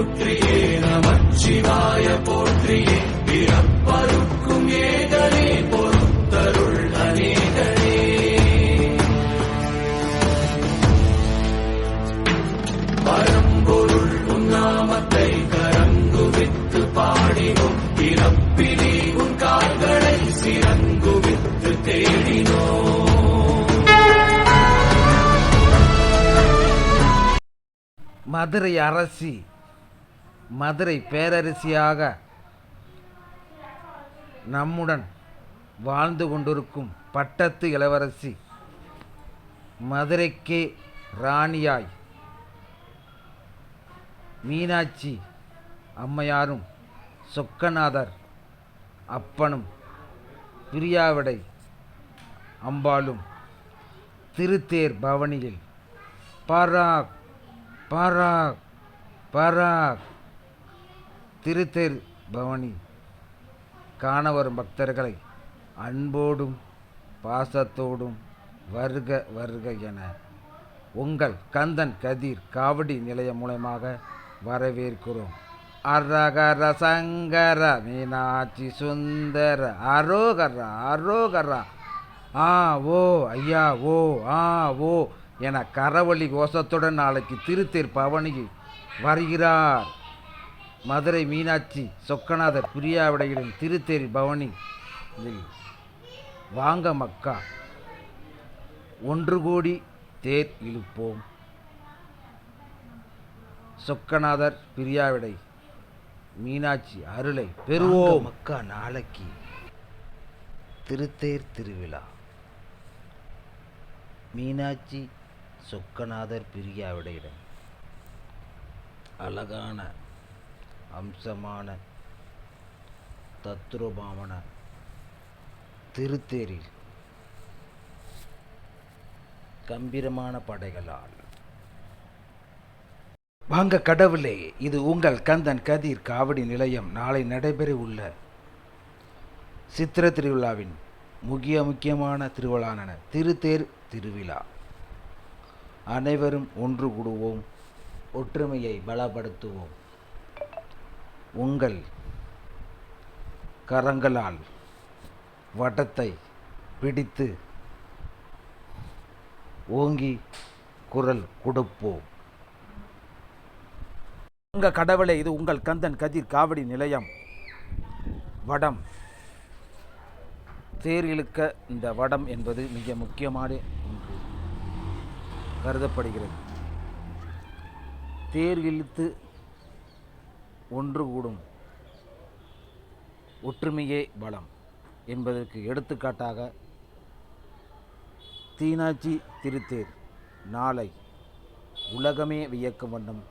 போற்றியே நமச்சிவாய போற்றியே. பிறப்பருக்கும் ஏகனே பொறுத்தருள் அநேகனே. பரம்பொருள் உன்னாமத்தை கரங்குவித்து பாடினோம். பிறப்பிலே உன் கால்களை சிறங்குவித்து தேடினோம். மதுரை அரசி மதுரை பேரரசியாக நம்முடன் வாழ்ந்து கொண்டிருக்கும் பட்டத்து இளவரசி மதுரைக்கே ராணியாய் மீனாட்சி அம்மையாரும் சொக்கநாதர் அப்பனும் பிரியாவிடை அம்பாளும் திருத்தேர் பவனியில் பராக் பராக் பராக் திருத்தேர் பவனி. காண வரும் பக்தர்களை அன்போடும் பாசத்தோடும் வருக வருக என உங்கள் கந்தன் கதிர் காவடி நிலையம் மூலமாக வரவேற்கிறோம். அரகர சங்கர மீனாட்சி சுந்தர அரோகரா அரோகரா ஆ ஓ ஐயா ஓ ஆ ஓ என கரவழி கோஷத்துடன் நாளைக்கு திருத்தேர் பவனியில் வருகிறார். மதுரை மீனாட்சி சொக்கநாதர் பிரியாவிடையிலும் திருத்தேரி பவனி. இதில் வாங்க மக்கா ஒன்று கோடி தேர் இழுப்போம். சொக்கநாதர் பிரியாவிடை மீனாட்சி அருளை பெறுவோம். மக்கா நாளைக்கு திருத்தேர் திருவிழா. மீனாட்சி சொக்கநாதர் பிரியாவிடையிடம் அழகான அம்சமான தத்ரூபமான திருத்தேரில் கம்பீரமான படைகளால். வாங்க கடவுளே இது உங்கள் கந்தன் கதிர் காவடி நிலையம். நாளை நடைபெற உள்ள சித்திர திருவிழாவின் முக்கிய முக்கியமான திருவிழான திருத்தேர் திருவிழா. அனைவரும் ஒன்று கூடுவோம். ஒற்றுமையை பலப்படுத்துவோம். உங்கள் கரங்களால் வட்டத்தை பிடித்து ஓங்கி குரல் கொடுப்போம். உங்கள் கடவுளை இது உங்கள் கந்தன் கதிர் காவடி நிலையம். வடம். தேர் இழுக்க இந்த வடம் என்பது மிக முக்கியமான ஒன்று. கருதப்படுகிறது. தேர் இழுத்து ஒன்று கூடும். ஒற்றுமையே பலம் என்பதற்கு எடுத்துக்காட்டாக தீனாட்சி திருத்தேர் நாளை உலகமே வியக்க வண்ணம்